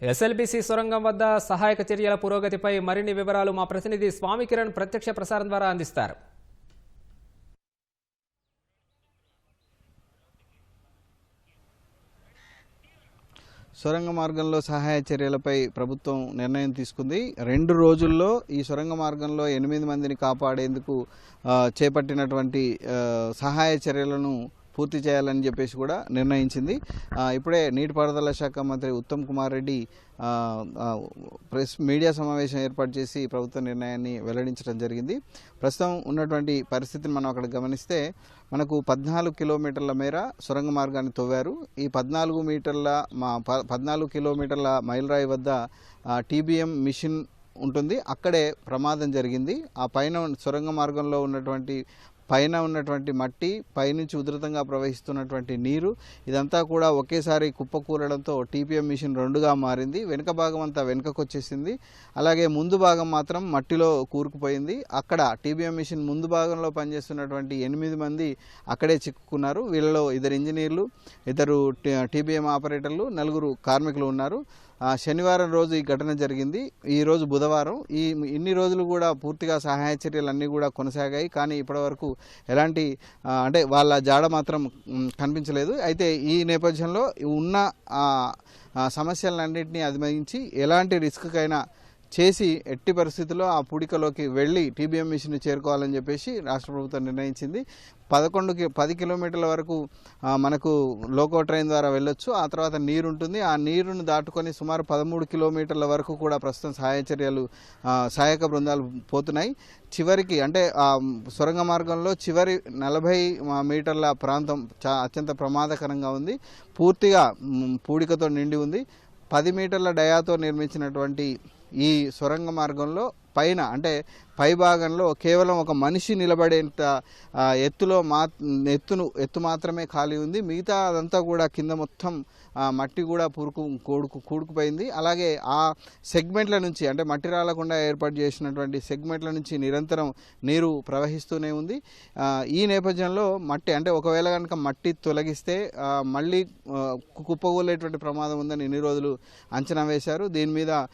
SLBC సొరంగం వద్ద సహాయక చర్యల పురోగతిపై మరిన్ని వివరాలు మా ప్రతినిధి స్వామి కిరణ్ ప్రత్యక్ష ప్రసారం ద్వారా అందిస్తారు. సొరంగ మార్గంలో సహాయ చర్యలపై ప్రభుత్వం నిర్ణయం తీసుకుంది. రెండు రోజుల్లో ఈ సొరంగ మార్గంలో ఎనిమిది మందిని కాపాడేందుకు చేపట్టినటువంటి సహాయ చర్యలను పూర్తి చేయాలని చెప్పేసి కూడా నిర్ణయించింది. ఇప్పుడే నీటిపారుదల శాఖ మంత్రి ఉత్తమ్ కుమార్ రెడ్డి ప్రెస్ మీడియా సమావేశం ఏర్పాటు చేసి ప్రభుత్వ నిర్ణయాన్ని వెల్లడించడం జరిగింది. ప్రస్తుతం ఉన్నటువంటి పరిస్థితిని మనం అక్కడ గమనిస్తే మనకు పద్నాలుగు కిలోమీటర్ల మేర సొరంగ మార్గాన్ని తవ్వారు. ఈ పద్నాలుగు మీటర్ల మా ప- పద్నాలుగు కిలోమీటర్ల మైలురాయి వద్ద టీబీఎం మిషన్ ఉంటుంది. అక్కడే ప్రమాదం జరిగింది. ఆ పైన సొరంగ మార్గంలో ఉన్నటువంటి పైన ఉన్నటువంటి మట్టి పైనుంచి ఉధృతంగా ప్రవహిస్తున్నటువంటి నీరు ఇదంతా కూడా ఒకేసారి కుప్పకూలడంతో టీపీఎం మిషన్ రెండుగా మారింది. వెనుక భాగం అంతా వెనుకకొచ్చేసింది అలాగే ముందు భాగం మాత్రం మట్టిలో కూరుకుపోయింది. అక్కడ టీబీఎం మిషన్ ముందు భాగంలో పనిచేస్తున్నటువంటి ఎనిమిది మంది అక్కడే చిక్కుకున్నారు. వీళ్ళలో ఇద్దరు ఇంజనీర్లు ఇద్దరు టీబీఎం ఆపరేటర్లు నలుగురు కార్మికులు ఉన్నారు. శనివారం రోజు ఈ ఘటన జరిగింది. ఈ రోజు బుధవారం. ఈ ఇన్ని రోజులు కూడా పూర్తిగా సహాయ చర్యలు అన్నీ కూడా కొనసాగాయి. కానీ ఇప్పటివరకు ఎలాంటి అంటే వాళ్ళ జాడ మాత్రం కనిపించలేదు. అయితే ఈ నేపథ్యంలో ఉన్న సమస్యలన్నింటినీ అధిగమించి ఎలాంటి రిస్క్కైనా చేసి ఎట్టి పరిస్థితుల్లో ఆ పూడికలోకి వెళ్ళి టీబీఎం మిషన్ చేరుకోవాలని చెప్పేసి రాష్ట్ర ప్రభుత్వం నిర్ణయించింది. పదకొండు కి పది కిలోమీటర్ల వరకు మనకు లోకో ట్రైన్ ద్వారా వెళ్ళొచ్చు. ఆ తర్వాత నీరు ఉంటుంది ఆ నీరును దాటుకొని సుమారు పదమూడు కిలోమీటర్ల వరకు కూడా ప్రస్తుతం సహాయ చర్యలు సహాయక బృందాలు పోతున్నాయి. చివరికి అంటే ఆ సొరంగ మార్గంలో చివరి నలభై మీటర్ల ప్రాంతం చా అత్యంత ప్రమాదకరంగా ఉంది. పూర్తిగా పూడికతో నిండి ఉంది. పది మీటర్ల డయాతో నిర్మించినటువంటి ఈ సొరంగ మార్గంలో పైన అంటే పై భాగంలో కేవలం ఒక మనిషి నిలబడేంత ఎత్తులో మా ఎత్తును ఎత్తు మాత్రమే ఖాళీ ఉంది. మిగతా అదంతా కూడా కింద మొత్తం మట్టి కూడా పురుకు కూడుకు కూడుకుపోయింది. అలాగే ఆ సెగ్మెంట్ల నుంచి అంటే మట్టి రాలకుండా ఏర్పాటు చేసినటువంటి సెగ్మెంట్ల నుంచి నిరంతరం నీరు ప్రవహిస్తూనే ఉంది. ఈ నేపథ్యంలో మట్టి అంటే ఒకవేళ కనుక మట్టి తొలగిస్తే మళ్ళీ ఆ, కు- ప్రమాదం ఉందని ఇన్ని రోజులు అంచనా వేశారు. దీని మీద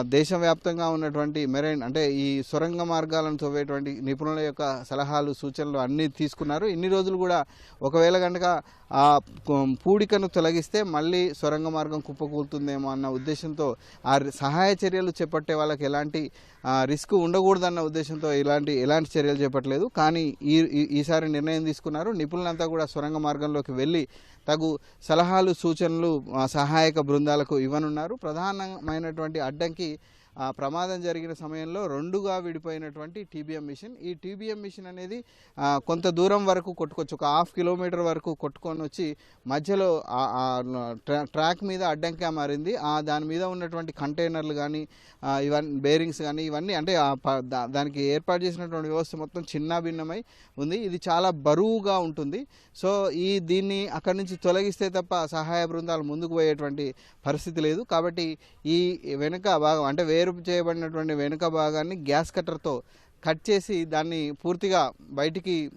దేశవ్యాప్తంగా ఉన్నటువంటి మెరైన్ అంటే ఈ సొరంగం మార్గాలను తవ్వేటువంటి నిపుణుల యొక్క సలహాలు సూచనలు అన్నీ తీసుకున్నారు. ఇన్ని రోజులు కూడా ఒకవేళ కనుక ఆ పూడికను తొలగిస్తే మళ్ళీ సొరంగ మార్గం కుప్పకూలుతుందేమో అన్న ఉద్దేశంతో ఆ సహాయ చర్యలు చేపట్టే వాళ్ళకి ఎలాంటి రిస్క్ ఉండకూడదన్న ఉద్దేశంతో ఇలాంటి ఎలాంటి చర్యలు చేపట్టలేదు. కానీ ఈ ఈసారి నిర్ణయం తీసుకున్నారు. నిపుణులంతా కూడా సొరంగ మార్గంలోకి వెళ్ళి తగు సలహాలు సూచనలు సహాయక బృందాలకు ఇవ్వనున్నారు. ప్రధానమైనటువంటి అడ్డంకి ప్రమాదం జరిగిన సమయంలో రెండుగా విడిపోయినటువంటి టీబీఎం మిషన్. ఈ టీబీఎం మిషన్ అనేది కొంత దూరం వరకు కొట్టుకోవచ్చు ఒక హాఫ్ కిలోమీటర్ వరకు కొట్టుకొని వచ్చి మధ్యలో ట్రా- ట్రాక్ మీద అడ్డంకిగా మారింది. ఆ దాని మీద ఉన్నటువంటి కంటైనర్లు కానీ ఇవన్నీ బేరింగ్స్ కానీ ఇవన్నీ అంటే దానికి ఏర్పాటు చేసినటువంటి వ్యవస్థ మొత్తం చిన్న భిన్నమై ఉంది. ఇది చాలా బరువుగా ఉంటుంది. సో ఈ దీన్ని అక్కడి నుంచి తొలగిస్తే తప్ప సహాయ బృందాలు ముందుకు పోయేటువంటి పరిస్థితి లేదు. కాబట్టి ఈ వెనుక భాగం అంటే వేరు చేయబడినటువంటి వెనుక భాగాన్ని గ్యాస్ కట్టర్తో కట్ చేసి దాన్ని పూర్తిగా బయటికి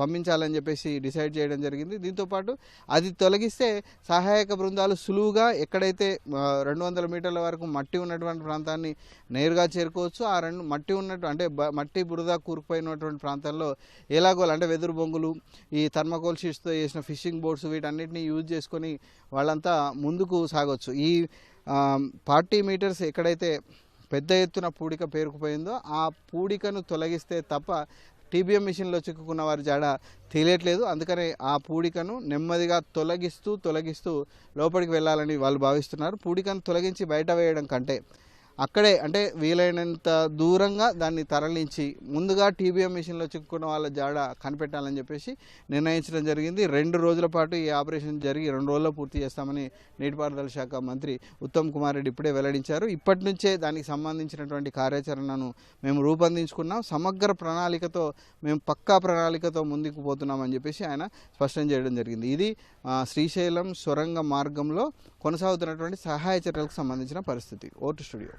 పంపించాలని చెప్పేసి డిసైడ్ చేయడం జరిగింది. దీంతోపాటు అది తొలగిస్తే సహాయక బృందాలు సులువుగా ఎక్కడైతే రెండు వందల మీటర్ల వరకు మట్టి ఉన్నటువంటి ప్రాంతాన్ని నేరుగా చేరుకోవచ్చు. ఆ రెండు మట్టి ఉన్నట్టు అంటే బ- మట్టి బురద కూరుకుపోయినటువంటి ప్రాంతాల్లో ఎలాగోలు అంటే వెదురు బొంగులు ఈ థర్మకోల్ షీట్స్తో చేసిన ఫిషింగ్ బోట్స్ వీటన్నిటిని యూజ్ చేసుకొని వాళ్ళంతా ముందుకు సాగొచ్చు. ఈ ఫార్టీ మీటర్స్ ఎక్కడైతే పెద్ద ఎత్తున పూడిక పేరుకుపోయిందో ఆ పూడికను తొలగిస్తే తప్ప టీబీఎం మిషన్లో చిక్కుకున్న వారి జాడ తెలియట్లేదు. అందుకనే ఆ పూడికను నెమ్మదిగా తొలగిస్తూ తొలగిస్తూ లోపలికి వెళ్ళాలని వాళ్ళు భావిస్తున్నారు. పూడికను తొలగించి బయట వేయడం కంటే అక్కడే అంటే వీలైనంత దూరంగా దాన్ని తరలించి ముందుగా టీబీఎం మిషన్లో చిక్కుకున్న వాళ్ళ జాడ కనిపెట్టాలని చెప్పేసి నిర్ణయించడం జరిగింది. రెండు రోజుల పాటు ఈ ఆపరేషన్ జరిగి రెండు రోజుల్లో పూర్తి చేస్తామని నీటిపారుదల శాఖ మంత్రి ఉత్తమ్ కుమార్ రెడ్డి ఇప్పుడే వెల్లడించారు. ఇప్పటి నుంచే దానికి సంబంధించినటువంటి కార్యాచరణను మేము రూపొందించుకున్నాం. సమగ్ర ప్రణాళికతో మేము పక్కా ప్రణాళికతో ముందుకు పోతున్నామని చెప్పేసి ఆయన స్పష్టం చేయడం జరిగింది. ఇది శ్రీశైలం సొరంగ మార్గంలో కొనసాగుతున్నటువంటి సహాయ చర్యలకు సంబంధించిన పరిస్థితి. Vote studio.